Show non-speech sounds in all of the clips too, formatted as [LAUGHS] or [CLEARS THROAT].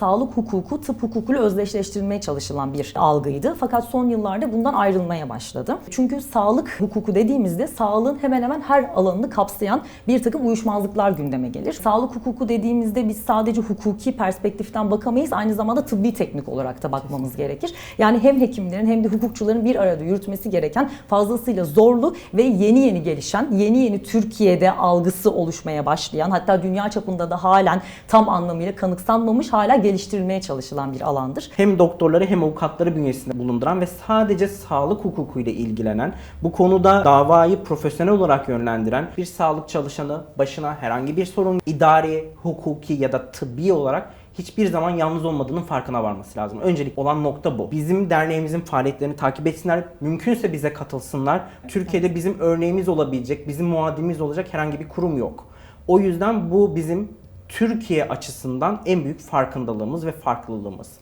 Sağlık hukuku tıp hukukuyla özdeşleştirilmeye çalışılan bir algıydı. Fakat son yıllarda bundan ayrılmaya başladı. Çünkü sağlık hukuku dediğimizde sağlığın hemen hemen her alanını kapsayan bir takım uyuşmazlıklar gündeme gelir. Sağlık hukuku dediğimizde biz sadece hukuki perspektiften bakamayız. Aynı zamanda tıbbi teknik olarak da bakmamız gerekir. Yani hem hekimlerin hem de hukukçuların bir arada yürütmesi gereken fazlasıyla zorlu ve yeni yeni gelişen, yeni yeni Türkiye'de algısı oluşmaya başlayan hatta dünya çapında da halen tam anlamıyla kanıksanmamış hala geliştirilmeye çalışılan bir alandır. hem doktorları hem avukatları bünyesinde bulunduran ve sadece sağlık hukukuyla ilgilenen, bu konuda davayı profesyonel olarak yönlendiren bir sağlık çalışanı başına herhangi bir sorun idari, hukuki ya da tıbbi olarak hiçbir zaman yalnız olmadığının farkına varması lazım. Öncelik olan nokta bu. Bizim derneğimizin faaliyetlerini takip etsinler, mümkünse bize katılsınlar. Türkiye'de bizim örneğimiz olabilecek, bizim muadilimiz olacak herhangi bir kurum yok. O yüzden bu bizim Türkiye açısından en büyük farkındalığımız ve farklılığımız.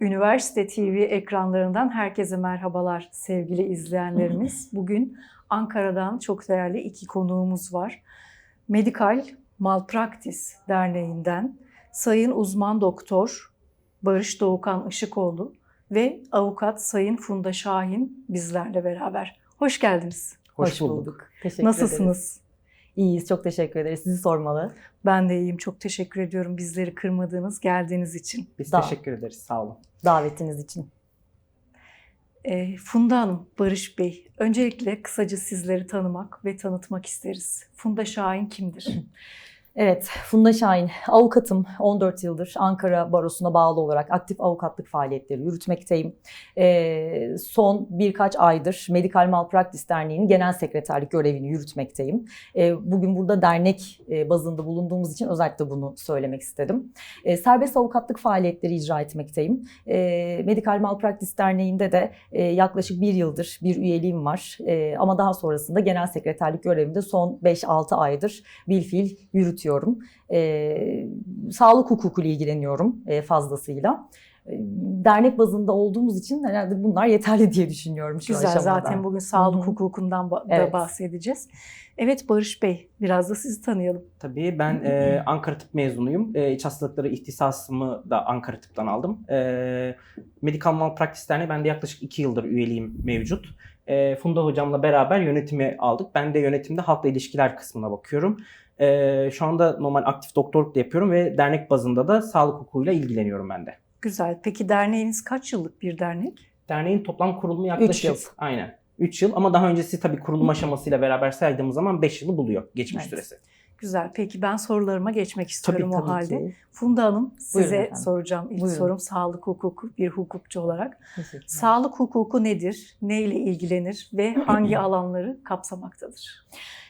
Üniversite TV ekranlarından herkese merhabalar sevgili izleyenlerimiz. [LAUGHS] Bugün Ankara'dan çok değerli iki konuğumuz var. Medikal Malpraktis Derneği'nden Sayın Uzman Doktor Barış Doğukan Işıkoğlu ve Avukat Sayın Funda Şahin bizlerle beraber. Hoş geldiniz. Hoş, bulduk. Teşekkür ederiz. Nasılsınız? İyiyiz. Çok teşekkür ederiz. Sizi sormalı. Ben de iyiyim. Çok teşekkür ediyorum bizleri kırmadığınız, geldiğiniz için. Biz Daha- teşekkür ederiz. Sağ olun. Davetiniz için. E, Funda Hanım, Barış Bey, öncelikle kısaca sizleri tanımak ve tanıtmak isteriz. Funda Şahin kimdir? [CLEARS THROAT] Evet, Funda Şahin, avukatım. 14 yıldır Ankara Barosu'na bağlı olarak aktif avukatlık faaliyetleri yürütmekteyim. Ee, son birkaç aydır Medikal Malpraktis Derneği'nin genel sekreterlik görevini yürütmekteyim. Ee, bugün burada dernek e, bazında bulunduğumuz için özellikle bunu söylemek istedim. Ee, serbest avukatlık faaliyetleri icra etmekteyim. Ee, Medikal Malpraktis Derneği'nde de e, yaklaşık bir yıldır bir üyeliğim var. E, ama daha sonrasında genel sekreterlik görevimde son 5-6 aydır bilfiil yürütüyorum. E, sağlık hukukuyla ilgileniyorum e, fazlasıyla. E, Dernek bazında olduğumuz için herhalde bunlar yeterli diye düşünüyorum şu Güzel, aşamada. zaten bugün sağlık Hı hı. hukukundan ba- da Evet. bahsedeceğiz. Evet Barış Bey, biraz da sizi tanıyalım. Tabii ben e, Ankara Tıp mezunuyum. E, iç hastalıkları ihtisasımı da Ankara Tıp'tan aldım. E, Medikal Malpraktis Derneği bende yaklaşık 2 yıldır üyeliğim mevcut. E, Funda hocamla beraber yönetimi aldık. Ben de yönetimde halkla ilişkiler kısmına bakıyorum. E, şu anda normal aktif doktorluk da yapıyorum ve dernek bazında da sağlık hukukuyla ilgileniyorum ben de. Güzel. Peki derneğiniz kaç yıllık bir dernek? Derneğin toplam kurulumu yaklaşık yıl. aynen 3 yıl ama daha öncesi tabii kurulum aşamasıyla beraber saydığımız zaman 5 yılı buluyor geçmiş Evet. süresi. Güzel. Peki ben sorularıma geçmek istiyorum o Tabii halde. ki. Funda Hanım size Buyurun efendim. soracağım. İlk Buyurun. sorum sağlık hukuku bir hukukçu olarak. Sağlık hukuku nedir? Neyle ilgilenir ve [CLEARS THROAT] hangi alanları kapsamaktadır?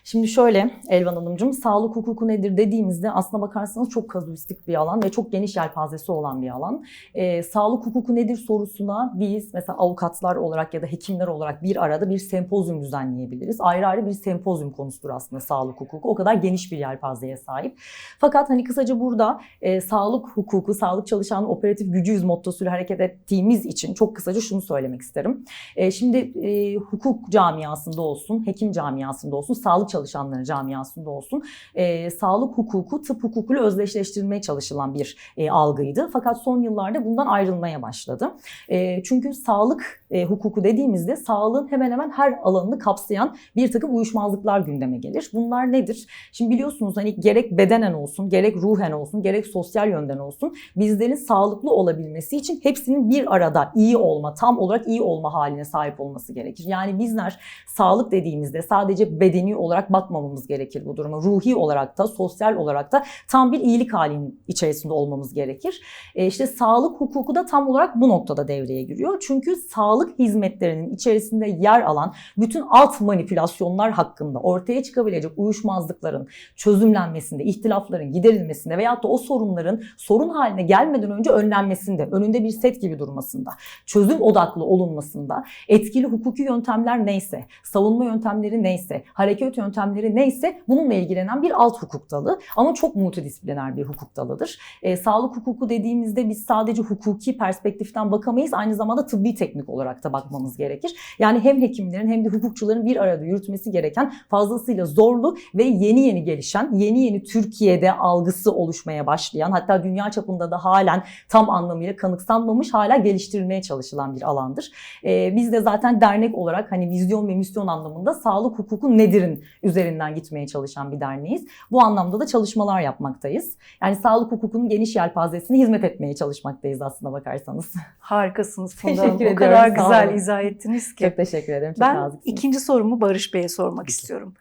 Şimdi şöyle Elvan Hanımcığım, sağlık hukuku nedir dediğimizde aslına bakarsanız çok kazuistik bir alan ve çok geniş yelpazesi olan bir alan. Ee, sağlık hukuku nedir sorusuna biz mesela avukatlar olarak ya da hekimler olarak bir arada bir sempozyum düzenleyebiliriz. Ayrı ayrı bir sempozyum konusudur aslında sağlık hukuku. O kadar geniş bir yelpazeye sahip. Fakat hani kısaca burada e, sağlık hukuku, sağlık çalışanı operatif gücüyüz mottosuyla hareket ettiğimiz için çok kısaca şunu söylemek isterim. E, şimdi e, hukuk camiasında olsun, hekim camiasında olsun, sağlık çalışanları camiasında olsun e, sağlık hukuku tıp hukukuyla özdeşleştirilmeye çalışılan bir e, algıydı. Fakat son yıllarda bundan ayrılmaya başladı. E, çünkü sağlık e, hukuku dediğimizde sağlığın hemen hemen her alanını kapsayan bir takım uyuşmazlıklar gündeme gelir. Bunlar nedir? Şimdi biliyorsunuz hani gerek bedenen olsun, gerek ruhen olsun, gerek sosyal yönden olsun bizlerin sağlıklı olabilmesi için hepsinin bir arada iyi olma, tam olarak iyi olma haline sahip olması gerekir. Yani bizler sağlık dediğimizde sadece bedeni olarak bakmamamız gerekir bu duruma. Ruhi olarak da, sosyal olarak da tam bir iyilik halinin içerisinde olmamız gerekir. E işte sağlık hukuku da tam olarak bu noktada devreye giriyor. Çünkü sağlık hizmetlerinin içerisinde yer alan bütün alt manipülasyonlar hakkında ortaya çıkabilecek uyuşmazlıkların çözümlenmesinde, ihtilafların giderilmesinde veyahut da o sorunların sorun haline gelmeden önce önlenmesinde, önünde bir set gibi durmasında, çözüm odaklı olunmasında, etkili hukuki yöntemler neyse, savunma yöntemleri neyse, hareket yöntemleri neyse bununla ilgilenen bir alt hukuk dalı ama çok multidisipliner bir hukuk dalıdır. E, sağlık hukuku dediğimizde biz sadece hukuki perspektiften bakamayız aynı zamanda tıbbi teknik olarak da bakmamız gerekir. Yani hem hekimlerin hem de hukukçuların bir arada yürütmesi gereken fazlasıyla zorlu ve yeni yeni gelişen, yeni yeni Türkiye'de algısı oluşmaya başlayan hatta dünya çapında da halen tam anlamıyla kanıksanmamış hala geliştirilmeye çalışılan bir alandır. Ee, biz de zaten dernek olarak hani vizyon ve misyon anlamında sağlık hukuku nedir'in üzerinden gitmeye çalışan bir derneğiz. Bu anlamda da çalışmalar yapmaktayız. Yani sağlık hukukunun geniş yelpazesine hizmet etmeye çalışmaktayız aslına bakarsanız. Harikasınız Funda Teşekkür Hanım. O ediyorum, kadar güzel izah ettiniz ki. Çok teşekkür ederim. Çok Ben naziksiniz. ikinci sorumu Barış Bey'e sormak istiyorum.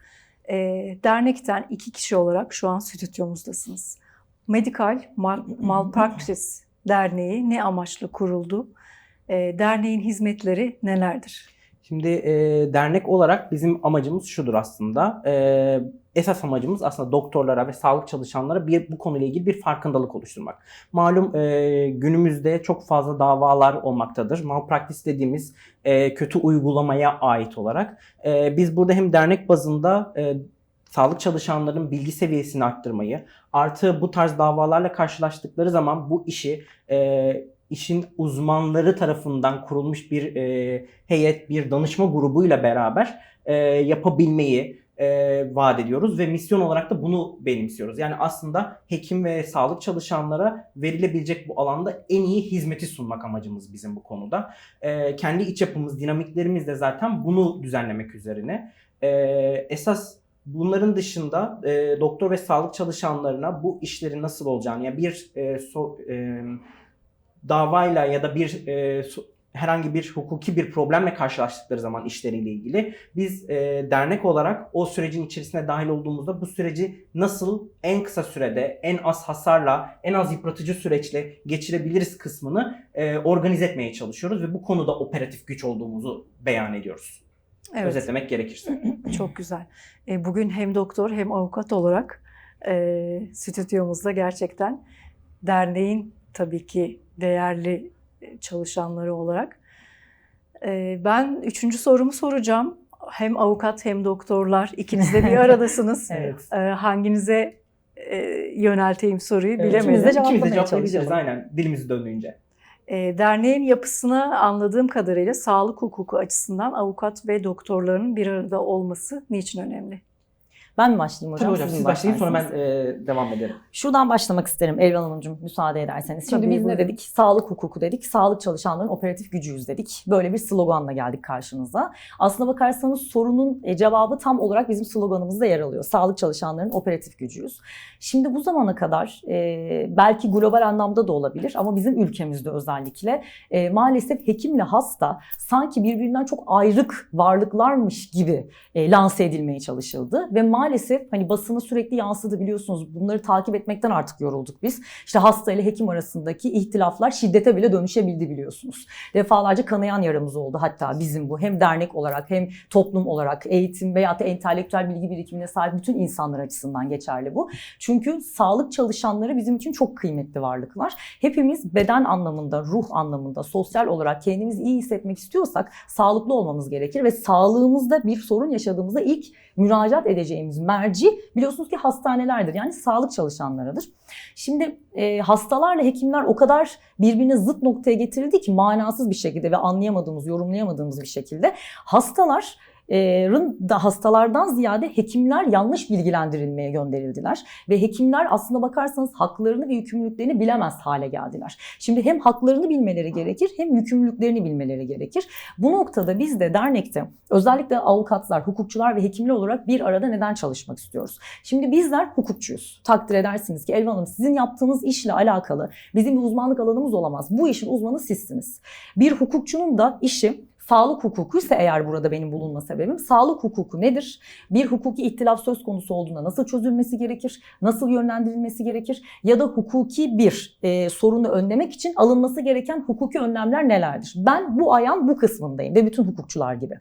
Ee, dernekten iki kişi olarak şu an stüdyomuzdasınız. Medical Mal- [CLEARS THROAT] Malpractice Derneği ne amaçla kuruldu? Ee, derneğin hizmetleri nelerdir? Şimdi e, dernek olarak bizim amacımız şudur aslında. E, esas amacımız aslında doktorlara ve sağlık çalışanlara bir bu konuyla ilgili bir farkındalık oluşturmak. Malum e, günümüzde çok fazla davalar olmaktadır. Malpraktis dediğimiz e, kötü uygulamaya ait olarak. E, biz burada hem dernek bazında e, sağlık çalışanların bilgi seviyesini arttırmayı, artı bu tarz davalarla karşılaştıkları zaman bu işi e, işin uzmanları tarafından kurulmuş bir e, heyet, bir danışma grubuyla beraber e, yapabilmeyi e, vaat ediyoruz ve misyon olarak da bunu benimsiyoruz. Yani aslında hekim ve sağlık çalışanlara verilebilecek bu alanda en iyi hizmeti sunmak amacımız bizim bu konuda. E, kendi iç yapımız, dinamiklerimiz de zaten bunu düzenlemek üzerine. E, esas Bunların dışında e, doktor ve sağlık çalışanlarına bu işlerin nasıl olacağını, yani bir e, so- e, davayla ya da bir e, herhangi bir hukuki bir problemle karşılaştıkları zaman işleriyle ilgili biz e, dernek olarak o sürecin içerisine dahil olduğumuzda bu süreci nasıl en kısa sürede, en az hasarla, en az yıpratıcı süreçle geçirebiliriz kısmını e, organize etmeye çalışıyoruz ve bu konuda operatif güç olduğumuzu beyan ediyoruz. Evet, Özetlemek gerekirse. [CLEARS THROAT] çok güzel. E, bugün hem doktor hem avukat olarak e, stüdyomuzda gerçekten derneğin tabii ki değerli çalışanları olarak. E, ben üçüncü sorumu soracağım. Hem avukat hem doktorlar ikiniz de bir [LAUGHS] aradasınız. Evet. E, hanginize e, yönelteyim soruyu bilemedim. ikimiz de İkimiz de cevaplamaya aynen dilimiz döndüğünce. E, derneğin yapısına anladığım kadarıyla sağlık hukuku açısından avukat ve doktorların bir arada olması niçin önemli? Ben mi başlayayım hocam? Tabii hocam Siz siz başlayın sonra ben e, devam ederim. Şuradan başlamak isterim Elvan Hanımcığım müsaade ederseniz. Şimdi Tabii, biz ne dedik? Sağlık hukuku dedik. Sağlık çalışanların operatif gücüyüz dedik. Böyle bir sloganla geldik karşınıza. Aslına bakarsanız sorunun e, cevabı tam olarak bizim sloganımızda yer alıyor. Sağlık çalışanların operatif gücüyüz. Şimdi bu zamana kadar e, belki global anlamda da olabilir ama bizim ülkemizde özellikle e, maalesef hekimle hasta sanki birbirinden çok ayrık varlıklarmış gibi e, lanse edilmeye çalışıldı ve maalesef hani basına sürekli yansıdı biliyorsunuz. Bunları takip etmekten artık yorulduk biz. İşte hasta ile hekim arasındaki ihtilaflar şiddete bile dönüşebildi biliyorsunuz. Defalarca kanayan yaramız oldu hatta bizim bu. Hem dernek olarak hem toplum olarak eğitim veya da entelektüel bilgi birikimine sahip bütün insanlar açısından geçerli bu. Çünkü sağlık çalışanları bizim için çok kıymetli varlıklar. Hepimiz beden anlamında, ruh anlamında, sosyal olarak kendimizi iyi hissetmek istiyorsak sağlıklı olmamız gerekir ve sağlığımızda bir sorun yaşadığımızda ilk müracaat edeceğimiz merci biliyorsunuz ki hastanelerdir. Yani sağlık çalışanlarıdır. Şimdi e, hastalarla hekimler o kadar birbirine zıt noktaya getirildi ki manasız bir şekilde ve anlayamadığımız, yorumlayamadığımız bir şekilde hastalar da hastalardan ziyade hekimler yanlış bilgilendirilmeye gönderildiler ve hekimler aslında bakarsanız haklarını ve yükümlülüklerini bilemez hale geldiler. Şimdi hem haklarını bilmeleri gerekir hem yükümlülüklerini bilmeleri gerekir. Bu noktada biz de dernekte özellikle avukatlar, hukukçular ve hekimler olarak bir arada neden çalışmak istiyoruz? Şimdi bizler hukukçuyuz. Takdir edersiniz ki Elvan Hanım sizin yaptığınız işle alakalı bizim bir uzmanlık alanımız olamaz. Bu işin uzmanı sizsiniz. Bir hukukçunun da işi Sağlık hukukuysa eğer burada benim bulunma sebebim sağlık hukuku nedir? Bir hukuki ihtilaf söz konusu olduğunda nasıl çözülmesi gerekir? Nasıl yönlendirilmesi gerekir? Ya da hukuki bir e, sorunu önlemek için alınması gereken hukuki önlemler nelerdir? Ben bu ayağın bu kısmındayım ve bütün hukukçular gibi.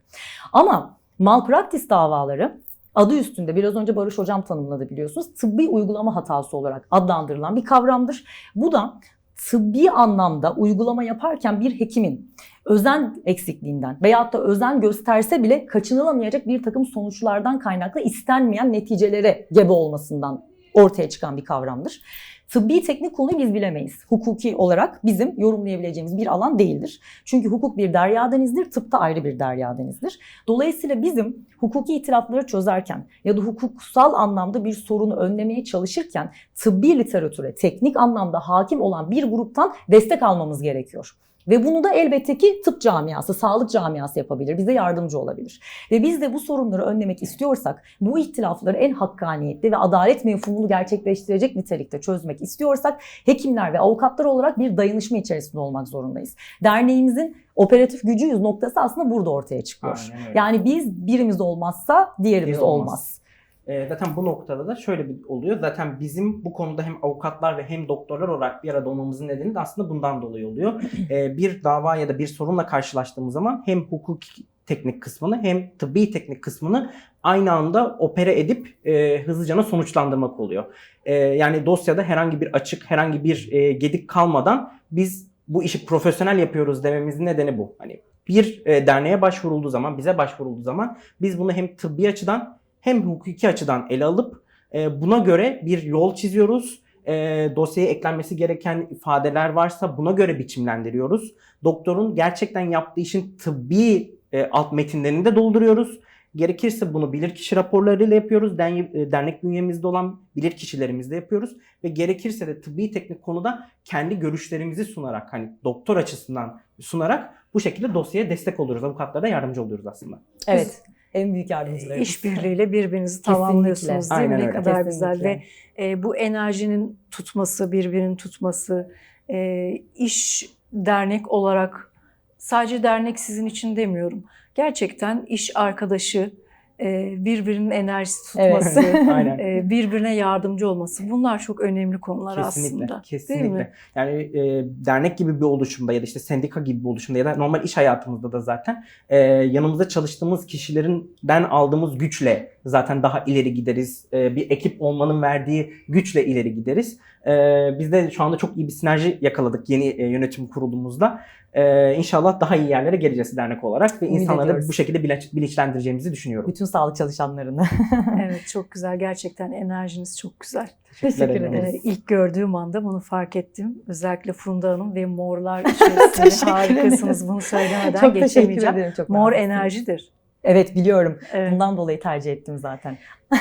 Ama malpraktis davaları adı üstünde biraz önce Barış Hocam tanımladı biliyorsunuz. Tıbbi uygulama hatası olarak adlandırılan bir kavramdır. Bu da tıbbi anlamda uygulama yaparken bir hekimin özen eksikliğinden veyahut da özen gösterse bile kaçınılamayacak bir takım sonuçlardan kaynaklı istenmeyen neticelere gebe olmasından ortaya çıkan bir kavramdır. Tıbbi teknik konuyu biz bilemeyiz. Hukuki olarak bizim yorumlayabileceğimiz bir alan değildir. Çünkü hukuk bir derya denizdir, tıp da ayrı bir derya denizdir. Dolayısıyla bizim hukuki itirafları çözerken ya da hukuksal anlamda bir sorunu önlemeye çalışırken tıbbi literatüre teknik anlamda hakim olan bir gruptan destek almamız gerekiyor. Ve bunu da elbette ki tıp camiası, sağlık camiası yapabilir, bize yardımcı olabilir. Ve biz de bu sorunları önlemek istiyorsak, bu ihtilafları en hakkaniyetli ve adalet mefhumunu gerçekleştirecek nitelikte çözmek istiyorsak, hekimler ve avukatlar olarak bir dayanışma içerisinde olmak zorundayız. Derneğimizin operatif gücüyüz noktası aslında burada ortaya çıkıyor. Aynen. Yani biz birimiz olmazsa diğerimiz Diğeri olmaz. olmaz. E, zaten bu noktada da şöyle bir oluyor. Zaten bizim bu konuda hem avukatlar ve hem doktorlar olarak bir arada olmamızın nedeni de aslında bundan dolayı oluyor. [CLEARS THROAT] E, bir dava ya da bir sorunla karşılaştığımız zaman hem hukuki teknik kısmını hem tıbbi teknik kısmını aynı anda opere edip e, hızlıca sonuçlandırmak oluyor. E, yani dosyada herhangi bir açık, herhangi bir e, gedik kalmadan biz bu işi profesyonel yapıyoruz dememizin nedeni bu. Hani bir e, derneğe başvurulduğu zaman, bize başvurulduğu zaman biz bunu hem tıbbi açıdan hem hukuki açıdan ele alıp e, buna göre bir yol çiziyoruz. E, dosyaya eklenmesi gereken ifadeler varsa buna göre biçimlendiriyoruz. Doktorun gerçekten yaptığı işin tıbbi e, alt metinlerini de dolduruyoruz. Gerekirse bunu bilirkişi raporlarıyla yapıyoruz. E, dernek bünyemizde olan bilirkişilerimizle yapıyoruz. Ve gerekirse de tıbbi teknik konuda kendi görüşlerimizi sunarak hani doktor açısından sunarak bu şekilde dosyaya destek oluyoruz. Avukatlara yardımcı oluyoruz aslında. Evet. En büyük yardımcılarımız. İşbirliğiyle birbirinizi Kesinlikle. tamamlıyorsunuz değil mi? Ne öyle. kadar Kesinlikle. güzel ve e, bu enerjinin tutması, birbirini tutması, e, iş dernek olarak sadece dernek sizin için demiyorum. Gerçekten iş arkadaşı, e, birbirinin enerjisi Evet. tutması, [LAUGHS] Aynen. e, birbirine yardımcı olması bunlar çok önemli konular Kesinlikle, aslında. kesinlikle. Değil mi? Yani e, dernek gibi bir oluşumda ya da işte sendika gibi bir oluşumda ya da normal iş hayatımızda da zaten e, yanımızda çalıştığımız kişilerinden aldığımız güçle zaten daha ileri gideriz. E, bir ekip olmanın verdiği güçle ileri gideriz. E, biz de şu anda çok iyi bir sinerji yakaladık yeni e, yönetim kurulumuzda. E, inşallah daha iyi yerlere geleceğiz dernek olarak ve Ümit insanları ediyoruz. bu şekilde bilinç, bilinçlendireceğimizi düşünüyorum. Bütün sağlık çalışanlarını. [LAUGHS] Evet çok güzel. Gerçekten enerjiniz çok güzel. Teşekkür ederim. Ee, ilk gördüğüm anda bunu fark ettim. Özellikle Funda Hanım ve morlar [LAUGHS] içerisinde harikasınız. Bunu söylemeden çok teşekkür geçemeyeceğim. ederim. Çok Mor enerjidir. Evet biliyorum. Evet. Bundan dolayı tercih ettim zaten. [LAUGHS]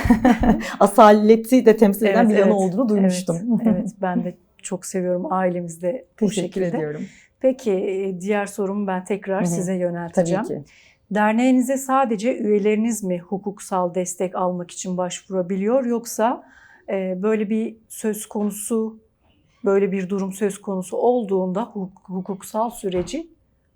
Asaleti de temsil eden Evet, bir yanı evet. olduğunu duymuştum. Evet, evet, [LAUGHS] ben de çok seviyorum ailemizde bu Teşekkür şekilde. ediyorum. Peki e, diğer sorumu ben tekrar Hı hı. size Tabii yönelteceğim. ki. Derneğinize sadece üyeleriniz mi hukuksal destek almak için başvurabiliyor yoksa e, böyle bir söz konusu böyle bir durum söz konusu olduğunda huk- hukuksal süreci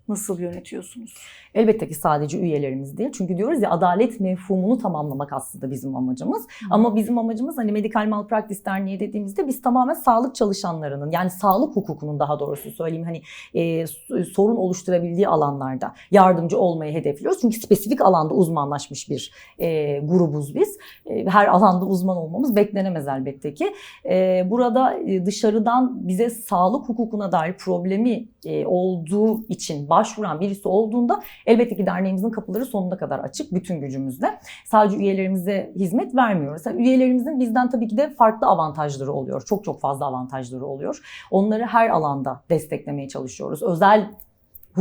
nasıl yönetiyorsunuz? Elbette ki sadece üyelerimiz değil. Çünkü diyoruz ya adalet mefhumunu tamamlamak aslında bizim amacımız. Ama bizim amacımız hani Medikal Malpractice Derneği dediğimizde biz tamamen sağlık çalışanlarının yani sağlık hukukunun daha doğrusu söyleyeyim hani e, sorun oluşturabildiği alanlarda yardımcı olmayı hedefliyoruz. Çünkü spesifik alanda uzmanlaşmış bir e, grubuz biz. E, her alanda uzman olmamız beklenemez elbette ki. E, burada e, dışarıdan bize sağlık hukukuna dair problemi e, olduğu için başvuran birisi olduğunda elbette ki derneğimizin kapıları sonuna kadar açık bütün gücümüzle. Sadece üyelerimize hizmet vermiyoruz. Yani üyelerimizin bizden tabii ki de farklı avantajları oluyor. Çok çok fazla avantajları oluyor. Onları her alanda desteklemeye çalışıyoruz. Özel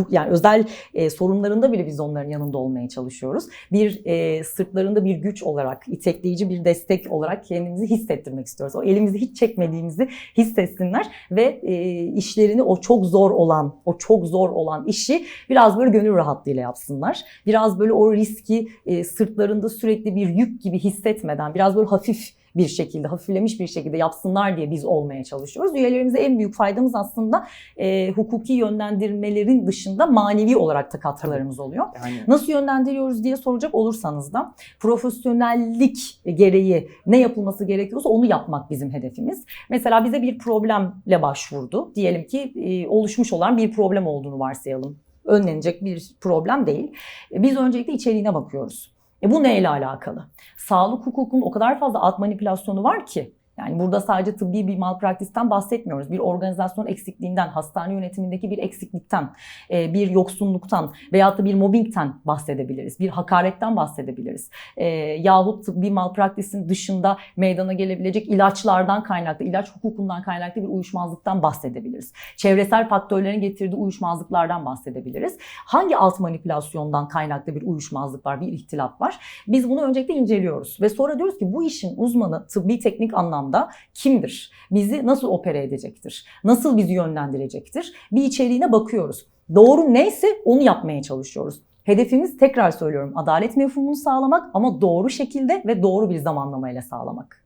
yani özel e, sorunlarında bile biz onların yanında olmaya çalışıyoruz. Bir e, sırtlarında bir güç olarak, itekleyici bir destek olarak kendimizi hissettirmek istiyoruz. O elimizi hiç çekmediğimizi hissetsinler ve e, işlerini o çok zor olan, o çok zor olan işi biraz böyle gönül rahatlığıyla yapsınlar. Biraz böyle o riski e, sırtlarında sürekli bir yük gibi hissetmeden, biraz böyle hafif bir şekilde, hafiflemiş bir şekilde yapsınlar diye biz olmaya çalışıyoruz. Üyelerimize en büyük faydamız aslında e, hukuki yönlendirmelerin dışında manevi olarak da katkılarımız oluyor. Yani Nasıl yönlendiriyoruz diye soracak olursanız da profesyonellik gereği ne yapılması gerekiyorsa onu yapmak bizim hedefimiz. Mesela bize bir problemle başvurdu. Diyelim ki e, oluşmuş olan bir problem olduğunu varsayalım. Önlenecek bir problem değil. E, Biz öncelikle içeriğine bakıyoruz. E bu neyle alakalı? Sağlık hukukunun o kadar fazla alt manipülasyonu var ki Yani burada sadece tıbbi bir malpraktisten bahsetmiyoruz. Bir organizasyon eksikliğinden, hastane yönetimindeki bir eksiklikten, e, bir yoksunluktan veyahut da bir mobbingten bahsedebiliriz. Bir hakaretten bahsedebiliriz. E, yahut tıbbi malpraktisin dışında meydana gelebilecek ilaçlardan kaynaklı, ilaç hukukundan kaynaklı bir uyuşmazlıktan bahsedebiliriz. Çevresel faktörlerin getirdiği uyuşmazlıklardan bahsedebiliriz. Hangi alt manipülasyondan kaynaklı bir uyuşmazlık var, bir ihtilaf var? Biz bunu öncelikle inceliyoruz ve sonra diyoruz ki bu işin uzmanı tıbbi teknik anlamda kimdir? Bizi nasıl opere edecektir? Nasıl bizi yönlendirecektir? Bir içeriğine bakıyoruz. Doğru neyse onu yapmaya çalışıyoruz. Hedefimiz tekrar söylüyorum adalet mefhumunu sağlamak ama doğru şekilde ve doğru bir zamanlamayla sağlamak.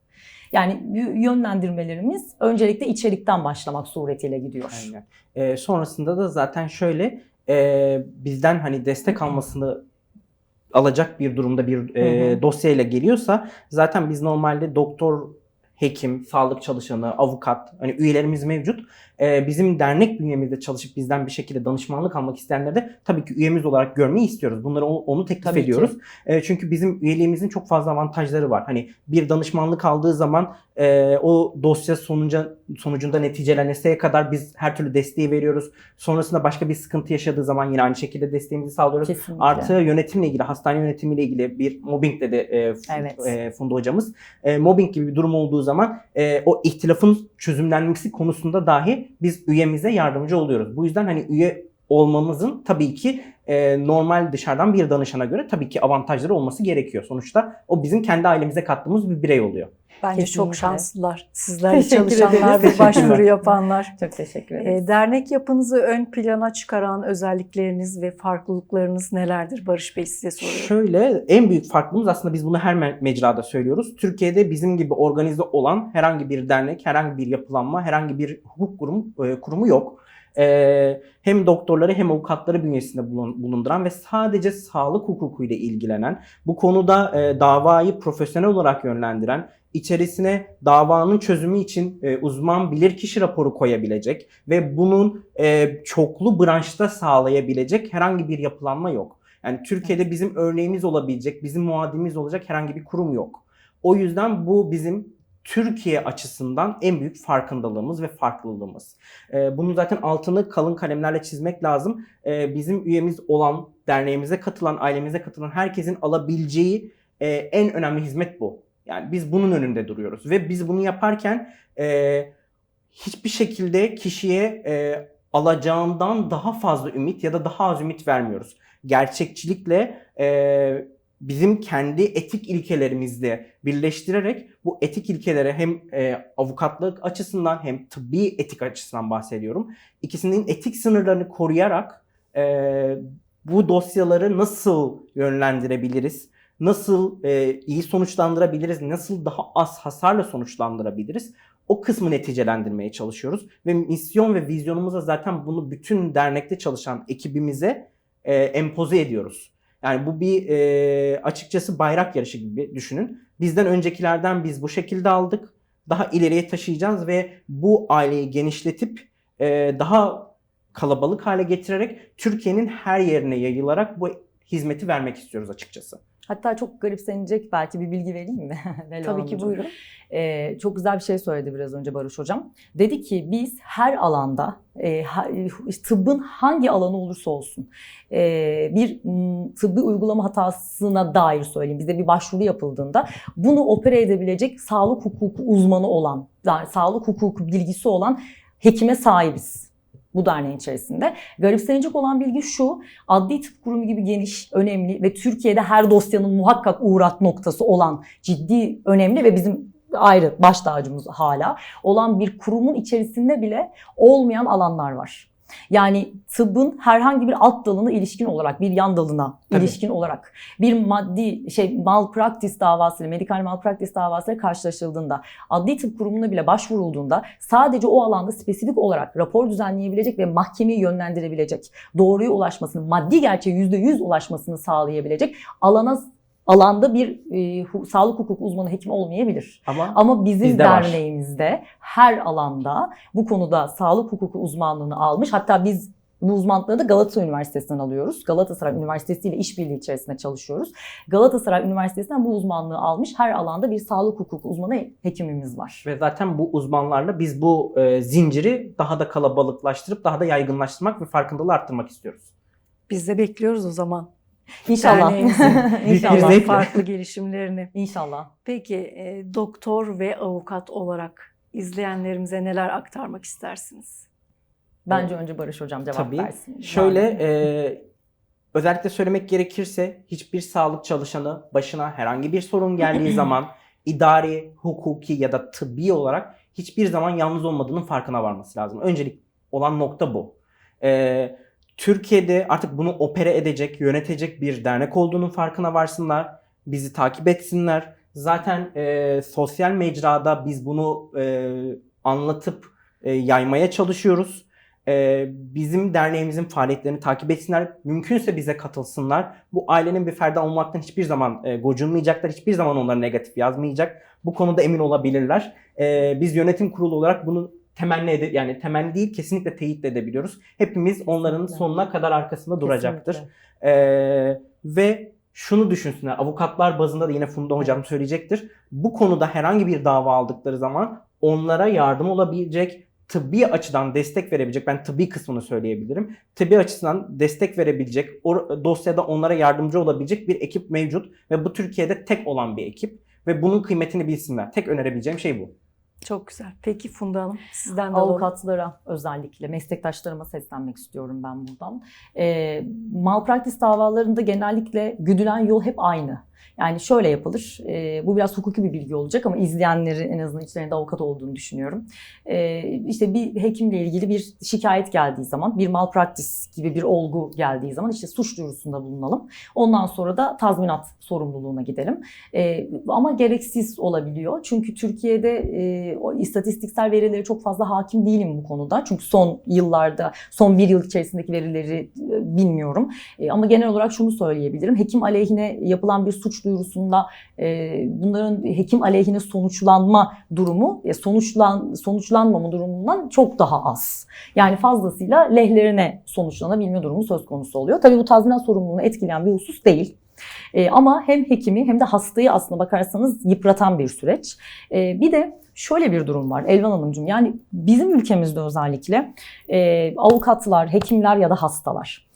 Yani yönlendirmelerimiz öncelikle içerikten başlamak suretiyle gidiyor. Aynen. Ee, sonrasında da zaten şöyle e, bizden hani destek almasını alacak bir durumda bir e, dosyayla geliyorsa zaten biz normalde doktor, hekim, sağlık çalışanı, avukat hani üyelerimiz mevcut. Ee, bizim dernek bünyemizde çalışıp bizden bir şekilde danışmanlık almak isteyenleri de tabii ki üyemiz olarak görmeyi istiyoruz. Bunları onu teklif Tabii ki. ediyoruz. E, çünkü bizim üyeliğimizin çok fazla avantajları var. Hani bir danışmanlık aldığı zaman e, o dosya sonuca, sonucunda neticeleneseye kadar biz her türlü desteği veriyoruz. Sonrasında başka bir sıkıntı yaşadığı zaman yine aynı şekilde desteğimizi sağlıyoruz. Kesinlikle. Artı yönetimle ilgili, hastane yönetimiyle ilgili bir mobbing dedi e, Evet. e, Funda hocamız. E, mobbing gibi bir durum olduğu zaman e, o ihtilafın çözümlenmesi konusunda dahi biz üyemize yardımcı oluyoruz. Bu yüzden hani üye olmamızın tabii ki e, normal dışarıdan bir danışana göre tabii ki avantajları olması gerekiyor. Sonuçta o bizim kendi ailemize kattığımız bir birey oluyor. Bence çok Kesinlikle. şanslılar. Sizlerle Teşekkür çalışanlar ve ederiz. başvuru yapanlar. [LAUGHS] Çok teşekkür ederiz. E, dernek yapınızı ön plana çıkaran özellikleriniz ve farklılıklarınız nelerdir? Barış Bey size soruyorum. Şöyle en büyük farklılığımız aslında biz bunu her me- mecrada söylüyoruz. Türkiye'de bizim gibi organize olan herhangi bir dernek, herhangi bir yapılanma, herhangi bir hukuk kurumu, e, kurumu yok. E, hem doktorları hem avukatları bünyesinde bulun- bulunduran ve sadece sağlık hukukuyla ilgilenen, bu konuda e, davayı profesyonel olarak yönlendiren, içerisine davanın çözümü için e, uzman bilirkişi raporu koyabilecek ve bunun e, çoklu branşta sağlayabilecek herhangi bir yapılanma yok. Yani Türkiye'de bizim örneğimiz olabilecek, bizim muadilimiz olacak herhangi bir kurum yok. O yüzden bu bizim Türkiye açısından en büyük farkındalığımız ve farklılığımız. Ee, bunun zaten altını kalın kalemlerle çizmek lazım. Ee, bizim üyemiz olan, derneğimize katılan, ailemize katılan herkesin alabileceği e, en önemli hizmet bu. Yani biz bunun önünde duruyoruz ve biz bunu yaparken e, hiçbir şekilde kişiye e, alacağından daha fazla ümit ya da daha az ümit vermiyoruz. Gerçekçilikle e, bizim kendi etik ilkelerimizle birleştirerek bu etik ilkelere hem e, avukatlık açısından hem tıbbi etik açısından bahsediyorum. İkisinin etik sınırlarını koruyarak e, bu dosyaları nasıl yönlendirebiliriz? Nasıl e, iyi sonuçlandırabiliriz? Nasıl daha az hasarla sonuçlandırabiliriz? O kısmı neticelendirmeye çalışıyoruz. Ve misyon ve vizyonumuza zaten bunu bütün dernekte çalışan ekibimize e, empoze ediyoruz. Yani bu bir e, açıkçası bayrak yarışı gibi düşünün. Bizden öncekilerden biz bu şekilde aldık. Daha ileriye taşıyacağız ve bu aileyi genişletip e, daha kalabalık hale getirerek Türkiye'nin her yerine yayılarak bu hizmeti vermek istiyoruz açıkçası. Hatta çok garipsenecek belki bir bilgi vereyim mi? [LAUGHS] Veli Tabii ki buyurun. Ee, çok güzel bir şey söyledi biraz önce Barış Hocam. Dedi ki biz her alanda e, tıbbın hangi alanı olursa olsun e, bir tıbbi uygulama hatasına dair söyleyeyim. Bizde bir başvuru yapıldığında bunu opere edebilecek sağlık hukuku uzmanı olan, yani sağlık hukuku bilgisi olan hekime sahibiz bu derneğin içerisinde. Garipsenecek olan bilgi şu, adli tıp kurumu gibi geniş, önemli ve Türkiye'de her dosyanın muhakkak uğrat noktası olan ciddi, önemli ve bizim ayrı baş tacımız hala olan bir kurumun içerisinde bile olmayan alanlar var. Yani tıbbın herhangi bir alt dalına ilişkin olarak, bir yan dalına Tabii. ilişkin olarak bir maddi şey malpraktis davasıyla, medikal malpraktis davasıyla karşılaşıldığında, adli tıp kurumuna bile başvurulduğunda sadece o alanda spesifik olarak rapor düzenleyebilecek ve mahkemeyi yönlendirebilecek, doğruya ulaşmasını, maddi gerçeğe %100 ulaşmasını sağlayabilecek alana alanda bir e, hu- sağlık hukuk uzmanı hekim olmayabilir. Ama, Ama bizim Bizde var. derneğimizde her alanda bu konuda sağlık hukuku uzmanlığını almış. Hatta biz Bu uzmanlıkları da Galatasaray Üniversitesi'nden alıyoruz. Galatasaray Üniversitesi ile işbirliği içerisinde çalışıyoruz. Galatasaray Üniversitesi'nden bu uzmanlığı almış her alanda bir sağlık hukuku uzmanı hekimimiz var. Ve zaten bu uzmanlarla biz bu e, zinciri daha da kalabalıklaştırıp daha da yaygınlaştırmak ve farkındalığı arttırmak istiyoruz. Biz de bekliyoruz o zaman. İnşallah. Bir [LAUGHS] İnşallah. zevkle. farklı gelişimlerini. İnşallah. Peki e, doktor ve avukat olarak izleyenlerimize neler aktarmak istersiniz? Bence önce Barış Hocam cevap Tabii. versin. Şöyle Yani. e, özellikle söylemek gerekirse hiçbir sağlık çalışanı başına herhangi bir sorun geldiği [CLEARS THROAT] zaman idari, hukuki ya da tıbbi olarak hiçbir zaman yalnız olmadığının farkına varması lazım. Öncelik olan nokta bu. E, Türkiye'de artık bunu opere edecek, yönetecek bir dernek olduğunun farkına varsınlar. Bizi takip etsinler. Zaten e, sosyal mecrada biz bunu e, anlatıp e, yaymaya çalışıyoruz. E, bizim derneğimizin faaliyetlerini takip etsinler. Mümkünse bize katılsınlar. Bu ailenin bir ferdi olmaktan hiçbir zaman e, gocunmayacaklar. Hiçbir zaman onları negatif yazmayacak. Bu konuda emin olabilirler. E, biz yönetim kurulu olarak bunu temenni ede yani temenni değil kesinlikle teyit de edebiliyoruz. Hepimiz onların Kesinlikle. sonuna kadar arkasında duracaktır. Kesinlikle. Ee, ve şunu düşünsünler. Avukatlar bazında da yine Funda hocam Evet. söyleyecektir. Bu konuda herhangi bir dava aldıkları zaman onlara yardım olabilecek, tıbbi açıdan destek verebilecek, ben tıbbi kısmını söyleyebilirim. Tıbbi açıdan destek verebilecek, o dosyada onlara yardımcı olabilecek bir ekip mevcut ve bu Türkiye'de tek olan bir ekip ve bunun kıymetini bilsinler. Tek önerebileceğim şey bu. Çok güzel. Peki Funda Hanım sizden de alalım. Avukatlara özellikle meslektaşlarıma seslenmek istiyorum ben buradan. E, malpraktis davalarında genellikle güdülen yol hep aynı. Yani şöyle yapılır. e, bu biraz hukuki bir bilgi olacak ama izleyenleri en azından içlerinde avukat olduğunu düşünüyorum. E, işte bir hekimle ilgili bir şikayet geldiği zaman, bir malpraktis gibi bir olgu geldiği zaman işte suç duyurusunda bulunalım. Ondan sonra da tazminat sorumluluğuna gidelim. E, ama gereksiz olabiliyor. Çünkü Türkiye'de e, o istatistiksel verilere çok fazla hakim değilim bu konuda. Çünkü son yıllarda, son bir yıl içerisindeki verileri e, bilmiyorum. E, ama genel olarak şunu söyleyebilirim. Hekim aleyhine yapılan bir suç duyurusunda e, bunların hekim aleyhine sonuçlanma durumu, e, sonuçlan sonuçlanmama durumundan çok daha az. Yani fazlasıyla lehlerine sonuçlanabilme durumu söz konusu oluyor. Tabii bu tazminat sorumluluğunu etkileyen bir husus değil. E, ama hem hekimi hem de hastayı aslına bakarsanız yıpratan bir süreç. E, bir de şöyle bir durum var Elvan Hanımcığım. Yani bizim ülkemizde özellikle e, avukatlar, hekimler ya da hastalar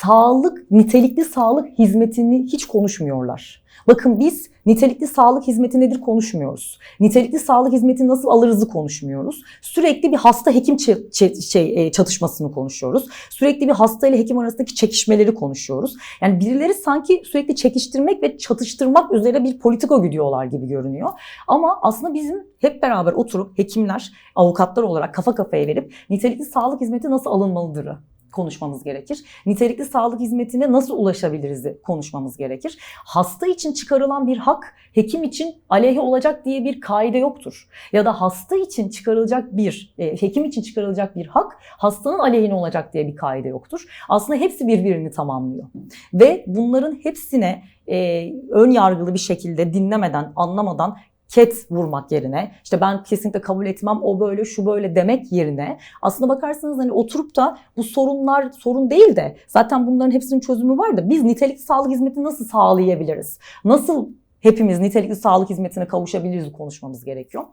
sağlık, nitelikli sağlık hizmetini hiç konuşmuyorlar. Bakın biz nitelikli sağlık hizmeti nedir konuşmuyoruz. Nitelikli sağlık hizmeti nasıl alırızı konuşmuyoruz. Sürekli bir hasta hekim şey, e, çatışmasını konuşuyoruz. Sürekli bir hasta ile hekim arasındaki çekişmeleri konuşuyoruz. Yani birileri sanki sürekli çekiştirmek ve çatıştırmak üzere bir politika güdüyorlar gibi görünüyor. Ama aslında bizim hep beraber oturup hekimler, avukatlar olarak kafa kafaya verip nitelikli sağlık hizmeti nasıl alınmalıdır konuşmamız gerekir. Nitelikli sağlık hizmetine nasıl ulaşabiliriz konuşmamız gerekir. Hasta için çıkarılan bir hak hekim için aleyhe olacak diye bir kaide yoktur. Ya da hasta için çıkarılacak bir, e, hekim için çıkarılacak bir hak hastanın aleyhine olacak diye bir kaide yoktur. Aslında hepsi birbirini tamamlıyor. Ve bunların hepsine e, ön yargılı bir şekilde dinlemeden, anlamadan ket vurmak yerine işte ben kesinlikle kabul etmem o böyle şu böyle demek yerine aslında bakarsanız hani oturup da bu sorunlar sorun değil de zaten bunların hepsinin çözümü var da biz nitelikli sağlık hizmetini nasıl sağlayabiliriz? Nasıl hepimiz nitelikli sağlık hizmetine kavuşabiliriz konuşmamız gerekiyor.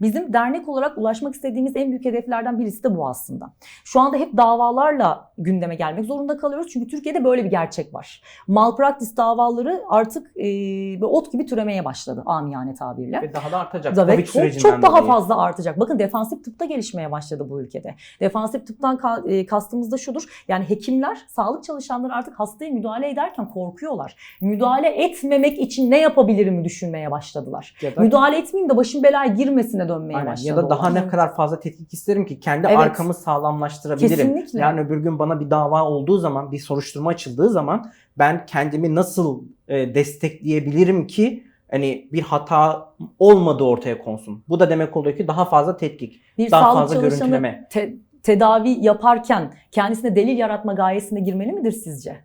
Bizim dernek olarak ulaşmak istediğimiz en büyük hedeflerden birisi de bu aslında. Şu anda hep davalarla gündeme gelmek zorunda kalıyoruz. Çünkü Türkiye'de böyle bir gerçek var. Malpraktis davaları artık e, ot gibi türemeye başladı amiyane tabirle. Ve daha da artacak. Ve Covid çok, çok daha dolayı. fazla artacak. Bakın defansif tıpta gelişmeye başladı bu ülkede. Defansif tıptan ka- e, kastımız da şudur. Yani hekimler, sağlık çalışanları artık hastaya müdahale ederken korkuyorlar. Müdahale etmemek için ne yapabilirim düşünmeye başladılar. Da- Müdahale etmeyeyim de başım belaya girmesine dönmeye Aynen. başladı. Ya da daha ne kadar fazla tetkik isterim ki kendi Evet. arkamı sağlamlaştırabilirim. Kesinlikle. Yani öbür gün bana bir dava olduğu zaman, bir soruşturma açıldığı zaman ben kendimi nasıl e, destekleyebilirim ki hani bir hata olmadığı ortaya konsun. Bu da demek oluyor ki daha fazla tetkik, bir daha fazla görüntüleme. te- tedavi yaparken kendisine delil yaratma gayesine girmeli midir sizce?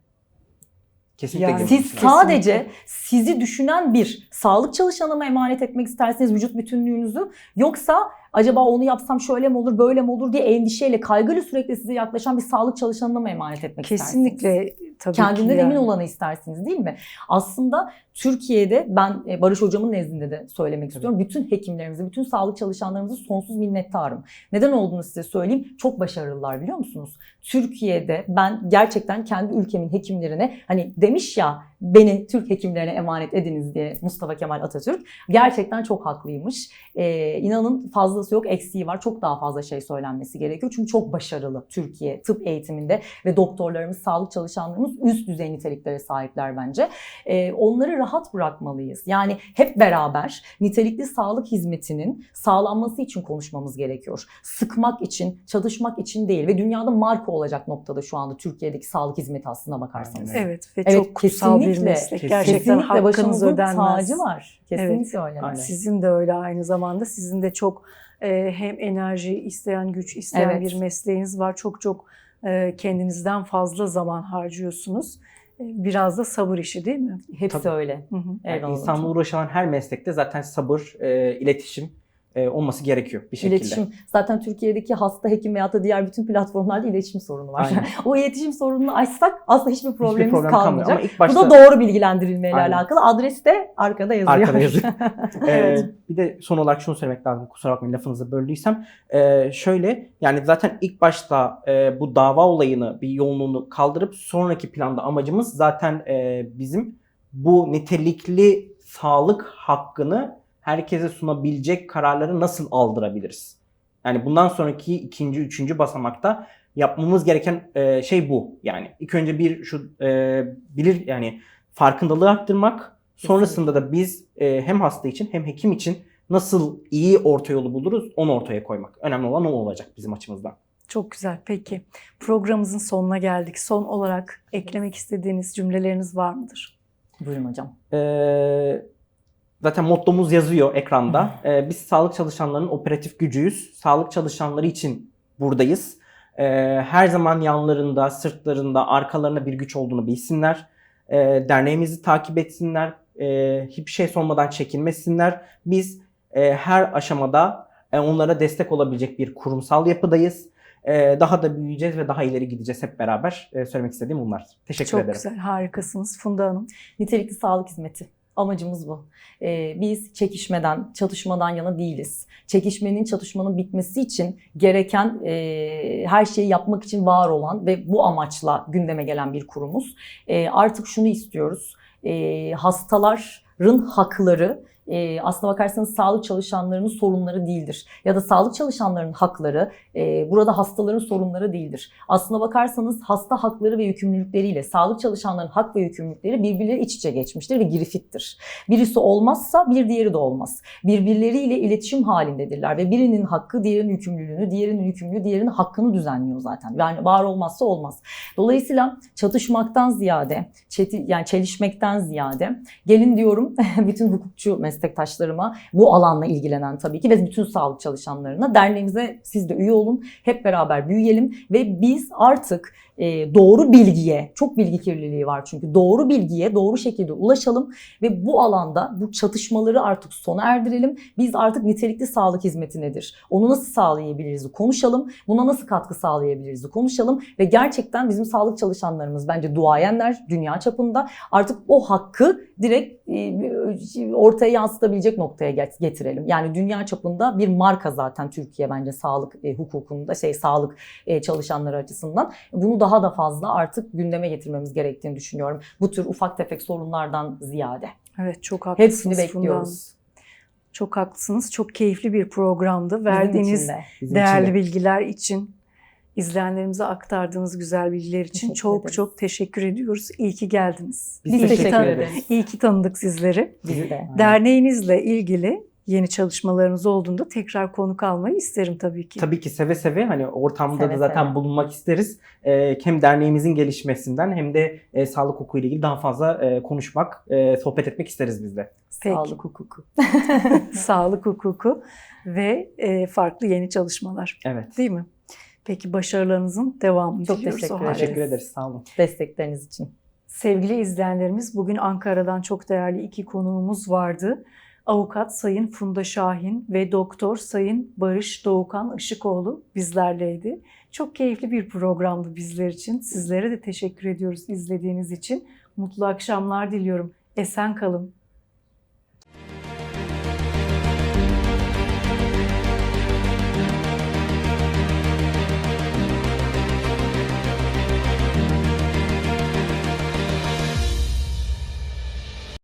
Kesinlikle Yani- Siz sadece sizi düşünen bir sağlık çalışanı mı emanet etmek istersiniz vücut bütünlüğünüzü? Yoksa acaba onu yapsam şöyle mi olur böyle mi olur diye endişeyle kaygıyla sürekli size yaklaşan bir sağlık çalışanına mı emanet etmek istersiniz? Kesinlikle tabii Kendinden ki emin yani. olanı istersiniz değil mi? Aslında Türkiye'de ben e, Barış Hocam'ın nezdinde de söylemek istiyorum. Bütün hekimlerimizi, bütün sağlık çalışanlarımızı sonsuz minnettarım. Neden olduğunu size söyleyeyim. Çok başarılılar biliyor musunuz? Türkiye'de ben gerçekten kendi ülkemin hekimlerine hani demiş ya beni Türk hekimlerine emanet ediniz diye Mustafa Kemal Atatürk. Gerçekten çok haklıymış. Ee, inanın fazlası yok eksiği var. Çok daha fazla şey söylenmesi gerekiyor. Çünkü çok başarılı Türkiye tıp eğitiminde ve doktorlarımız, sağlık çalışanlarımız üst düzey niteliklere sahipler bence. Ee, onları rahat bırakmalıyız. Yani hep beraber nitelikli sağlık hizmetinin sağlanması için konuşmamız gerekiyor. Sıkmak için, çalışmak için değil ve dünyada marka olacak noktada şu anda Türkiye'deki sağlık hizmeti aslına bakarsanız. Evet ve Evet, çok kutsal bir kesinlikle. meslek. Kesinlikle. Gerçekten Kesinlikle hakkınız başımızın ödenmez. tacı var. Kesinlikle öyle. Aynen. Sizin de öyle aynı zamanda. Sizin de çok e, hem enerji isteyen, güç isteyen Evet. bir mesleğiniz var. Çok çok e, kendinizden fazla zaman harcıyorsunuz. E, Biraz da sabır işi değil mi? Hepsi Tabii. öyle. Hı hı. Yani insanla uğraşılan her meslekte zaten sabır, e, iletişim e, olması gerekiyor bir şekilde. İletişim. Zaten Türkiye'deki hasta hekim veyahut da diğer bütün platformlarda iletişim sorunu var. Aynen. [LAUGHS] o iletişim sorununu açsak aslında hiçbir Hiçbir problemimiz problem kalmayacak. Ama ilk Bu başta da doğru bilgilendirilmeyle Aynen. alakalı. Adres de arkada yazıyor. Arkada yazıyor. [LAUGHS] Ee, bir de son olarak şunu söylemek lazım. Kusura bakmayın lafınızı böldüysem. Ee, şöyle yani zaten ilk başta e, bu dava olayını bir yoğunluğunu kaldırıp sonraki planda amacımız zaten e, bizim bu nitelikli sağlık hakkını herkese sunabilecek kararları nasıl aldırabiliriz? Yani bundan sonraki ikinci, üçüncü basamakta yapmamız gereken e, şey bu. Yani ilk önce bir şu e, bilir yani farkındalığı arttırmak. Sonrasında da biz e, hem hasta için hem hekim için nasıl iyi orta yolu buluruz onu ortaya koymak. Önemli olan o olacak bizim açımızdan. Çok güzel. Peki programımızın sonuna geldik. Son olarak eklemek istediğiniz cümleleriniz var mıdır? Buyurun hocam. Ee, zaten mottomuz yazıyor ekranda. Ee, biz sağlık çalışanlarının operatif gücüyüz. Sağlık çalışanları için buradayız. Ee, her zaman yanlarında, sırtlarında, arkalarında bir güç olduğunu bilsinler. Ee, derneğimizi takip etsinler. Ee, hiçbir şey sormadan çekinmesinler. Biz e, her aşamada e, onlara destek olabilecek bir kurumsal yapıdayız. Ee, daha da büyüyeceğiz ve daha ileri gideceğiz hep beraber. Ee, söylemek istediğim bunlar. Teşekkür Çok ederim. güzel. Harikasınız. Funda Hanım. Nitelikli sağlık hizmeti. Amacımız bu. Ee, biz çekişmeden, çatışmadan yana değiliz. Çekişmenin, çatışmanın bitmesi için gereken e, her şeyi yapmak için var olan ve bu amaçla gündeme gelen bir kurumuz. E, artık şunu istiyoruz. E, hastaların hakları e, aslına bakarsanız sağlık çalışanlarının sorunları değildir. Ya da sağlık çalışanlarının hakları e, burada hastaların sorunları değildir. Aslına bakarsanız hasta hakları ve yükümlülükleriyle sağlık çalışanlarının hak ve yükümlülükleri birbirleri iç içe geçmiştir ve girifittir. Birisi olmazsa bir diğeri de olmaz. Birbirleriyle iletişim halindedirler ve birinin hakkı diğerinin yükümlülüğünü, diğerinin yükümlülüğü diğerinin hakkını düzenliyor zaten. Yani var olmazsa olmaz. Dolayısıyla çatışmaktan ziyade, çeti, yani çelişmekten ziyade gelin diyorum [LAUGHS] bütün hukukçu meslektaşlarıma bu alanla ilgilenen tabii ki ve bütün sağlık çalışanlarına derneğimize siz de üye olun. Hep beraber büyüyelim ve biz artık e, doğru bilgiye, çok bilgi kirliliği var çünkü doğru bilgiye doğru şekilde ulaşalım ve bu alanda bu çatışmaları artık sona erdirelim. Biz artık nitelikli sağlık hizmeti nedir? Onu nasıl sağlayabiliriz? Konuşalım. Buna nasıl katkı sağlayabiliriz? Konuşalım ve gerçekten bizim sağlık çalışanlarımız bence duayenler dünya çapında artık o hakkı direkt e, ortaya yansıtabilecek noktaya get- getirelim. Yani dünya çapında bir marka zaten Türkiye bence sağlık e, hukukunda şey sağlık e, çalışanları açısından. Bunu daha da fazla artık gündeme getirmemiz gerektiğini düşünüyorum. Bu tür ufak tefek sorunlardan ziyade. Evet çok haklısınız. Hepsini bekliyoruz. Çok haklısınız. Çok keyifli bir programdı. Bizim Verdiğiniz için de. Bizim değerli için de. bilgiler için, izleyenlerimize aktardığınız güzel bilgiler için Teşekkür çok ederiz. çok teşekkür ediyoruz. İyi ki geldiniz. Biz Biz İyi ki teşekkür tan- ederiz. İyi ki tanıdık sizleri. Biz de. Derneğinizle ilgili yeni çalışmalarınız olduğunda tekrar konuk almayı isterim tabii ki. Tabii ki seve seve hani ortamda Seve da zaten seve. bulunmak isteriz. Ee, hem derneğimizin gelişmesinden hem de e, sağlık hukuku ile ilgili daha fazla e, konuşmak, e, sohbet etmek isteriz biz de. Peki. Sağlık hukuku. [LAUGHS] Sağlık hukuku ve e, farklı yeni çalışmalar. Evet. Değil mi? Peki başarılarınızın devamını Çok diliyoruz. teşekkür halde. Teşekkür ederiz. Sağ olun. Destekleriniz için. Sevgili izleyenlerimiz, bugün Ankara'dan çok değerli iki konuğumuz vardı. Avukat Sayın Funda Şahin ve Doktor Sayın Barış Doğukan Işıkoğlu bizlerleydi. Çok keyifli bir programdı bizler için. Sizlere de teşekkür ediyoruz izlediğiniz için. Mutlu akşamlar diliyorum. Esen kalın.